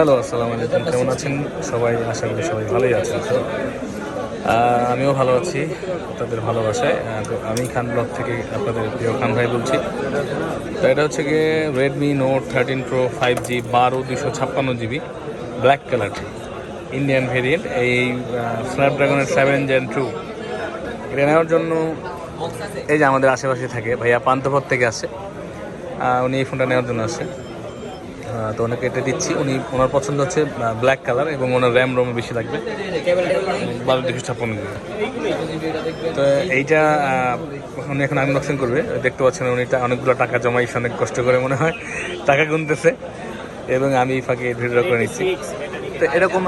Hello, আসসালামু আলাইকুম। কেমন আছেন সবাই? আশা করি সবাই ভালোই আছেন। আমিও ভালো আছি তাদের ভালোবাসায়। তো আমি খান ব্লগ থেকে আপনাদের প্রিয় খান ভাই বলছি। তো এটা হচ্ছে গিয়ে Redmi Note thirteen Pro five G বারো দুশো ছাপ্পান্ন GB black colour Indian variant এই স্ন্যাপড্রাগনের সেভেন জেন টু এটা নেওয়ার জন্য এই যে আমাদের আশেপাশে থাকে, ভাইয়া পান্তপথ থেকে আসে। উনি এই ফোনটা নেওয়ার জন্য আসে। তো ওনাকে এটা দিচ্ছি। উনি, ওনার পছন্দ হচ্ছে ব্ল্যাক কালার এবং ওনার র্যাম রোম বেশি লাগবে। বারো ছাপ্পান্ন জিবি তো এইটা উনি এখন আনবক্সিং করবে। দেখতে পাচ্ছেন উনি অনেকগুলো টাকা জমাইছে, অনেক কষ্ট করে মনে হয়। টাকা গুনতেছে। এবং আমি ফাঁকে ভিডিও করে নিচ্ছি। তো এরকম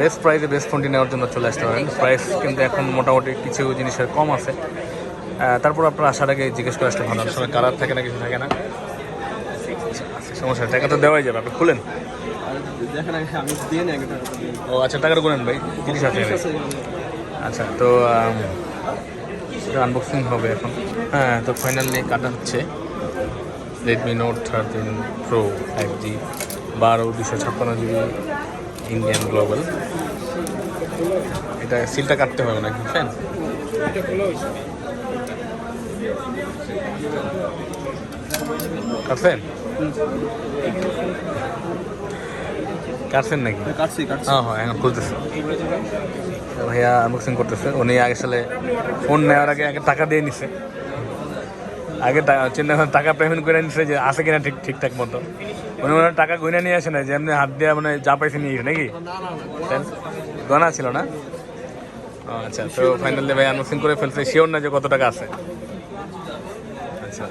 বেস্ট প্রাইসে বেস্ট ফোনটি নেওয়ার জন্য চলে আসতে পারেন। প্রাইস কিন্তু এখন মোটামুটি কিছু জিনিসের কম আছে। তারপর আপনার আসার আগে জিজ্ঞেস করে আসলে ভালো সময় কালার থাকে না, কিছু থাকে না। সমস্যা টাকা তো দেওয়াই যাবে আপনি খুলেন। ও আচ্ছা টাকাটা গুনেন ভাই আছে এখানে। আচ্ছা তো আনবক্সিং হবে এখন। হ্যাঁ তো ফাইনালি কাটা হচ্ছে। Redmi Note thirteen Pro five G বারো দুশো ছাপ্পান্ন জিবি ইন্ডিয়ান গ্লোবাল এটা সিলটা কাটতে হবে নাকি বুঝছেন কাটছেন কাটছেন নাকি? কাটছি হ্যাঁ হ্যাঁ এখন খুলতেছে। ভাইয়া আনবক্সিং করতেছে। উনি আগে আসলে ফোন নেওয়ার আগে আগে টাকা দিয়ে নিছে। আগে চিন্তা টাকা পেমেন্ট করে নিছে যে আছে কিনা ঠিক ঠিকঠাক মতো। উনি মনে টাকা গইনা নিয়ে আসে না যে এমনি হাত দিয়ে মানে যা পাইছে নিয়ে নাকি? গনা ছিল না? আচ্ছা তো ফাইনালি ভাই আনবক্সিং করে ফেলছে শিওর না যে কত টাকা আছে? আচ্ছা।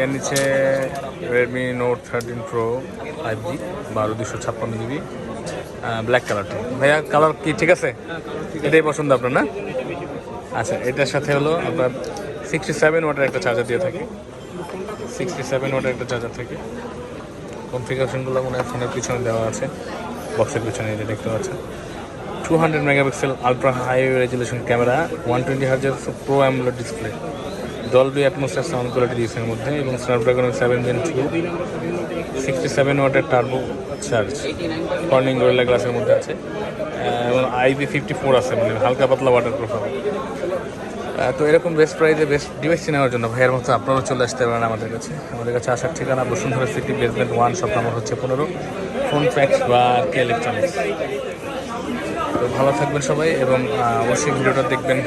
এর নিচে Redmi Note thirteen Pro five G বারো দুশো ছাপ্পান্ন জিবি ব্ল্যাক কালারটা ভাইয়া কালার কি ঠিক আছে? এটাই পছন্দ আপনার, না? আচ্ছা এটার সাথে হলো আপনার সিক্সটি সেভেন ওয়াটের একটা চার্জার দিয়ে থাকে। সিক্সটি সেভেন ওয়াটের একটা চার্জার থাকে। কনফিগারেশনগুলো মনে হয় ফোনের পিছনে দেওয়া আছে বক্সের পিছনে এটা দেখতে পাচ্ছেন। Two hundred megapixel ultra high resolution camera one twenty হার্জের pro AMOLED display Dolby atmosphere sound quality দিয়েছে এর মধ্যে এবং স্ন্যাপড্রাগনের seven gen two sixty seven ওয়াটের টার্বো চার্জ কর্নিং গোরিলা গ্লাসের মধ্যে আছে। এবং আইপি ফিফটি ফোর আছে মানে হালকা পাতলা ওয়াটার প্রুফ তো এরকম বেস্ট প্রাইসে বেস্ট ডিভাইস নেওয়ার জন্য ভাইয়ের মতো আপনারাও চলে আসতে পারেন আমাদের কাছে। আমাদের কাছে আসার ঠিকানা Bashundhara city basement one shop number হচ্ছে পনেরো। ফোন ফ্যাক্স বা কে ইলেকট্রনিক্স তো ভালো থাকবেন সবাই এবং অবশ্যই ভিডিওটা দেখবেন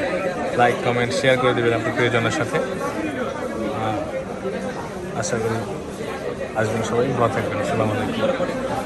লাইক কমেন্ট শেয়ার করে দেবেন আপনার প্রিয়জনের সাথে। আশা করি আসবেন সবাই, ভালো থাকবেন, আসসালামু আলাইকুম।